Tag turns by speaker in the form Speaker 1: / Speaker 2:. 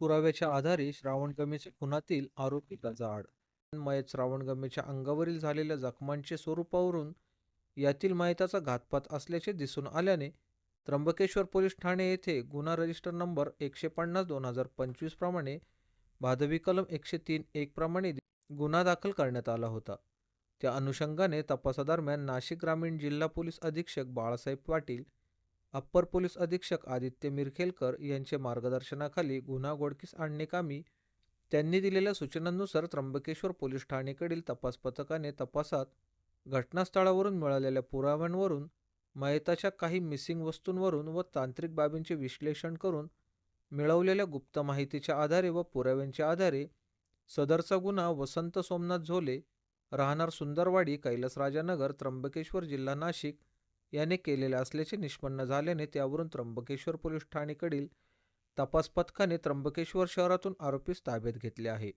Speaker 1: पुराव्याच्या आधारे श्रावणगमेच्या खुनातील आरोपी गजाआड मयत श्रावणगमेच्या अंगावरील झालेल्या जखमांचे स्वरूपावरून यातील मयताचा घातपात असल्याचे दिसून आल्याने त्र्यंबकेश्वर पोलीस ठाणे येथे गुन्हा रजिस्टर नंबर एकशे पन्नास दोन हजार पंचवीस प्रमाणे भादवी कलम एकशे तीन एक प्रमाणे गुन्हा दाखल करण्यात आला होता. त्या अनुषंगाने तपासादरम्यान नाशिक ग्रामीण जिल्हा पोलीस अधीक्षक बाळासाहेब पाटील अप्पर पोलीस अधीक्षक आदित्य मिरखेलकर यांचे मार्गदर्शनाखाली गुन्हा गोडकीस आणणेकामी त्यांनी दिलेल्या सूचनांनुसार त्र्यंबकेश्वर पोलीस ठाणेकडील तपास पथकाने तपासात घटनास्थळावरून मिळालेल्या पुराव्यांवरून मयताच्या काही मिसिंग वस्तूंवरून व तांत्रिक बाबींचे विश्लेषण करून मिळवलेल्या गुप्त माहितीच्या आधारे व पुराव्यांच्या आधारे सदरचा गुन्हा वसंत सोमनाथ झोले राहणार सुंदरवाडी कैलासराजानगर त्र्यंबकेश्वर जिल्हा नाशिक याने केलेला असल्याचे निष्पन्न झाल्याने त्यावरून त्र्यंबकेश्वर पोलीस ठाणेकडील तपास पथकाने त्र्यंबकेश्वर शहरातून आरोपीस ताब्यात घेतले आहे.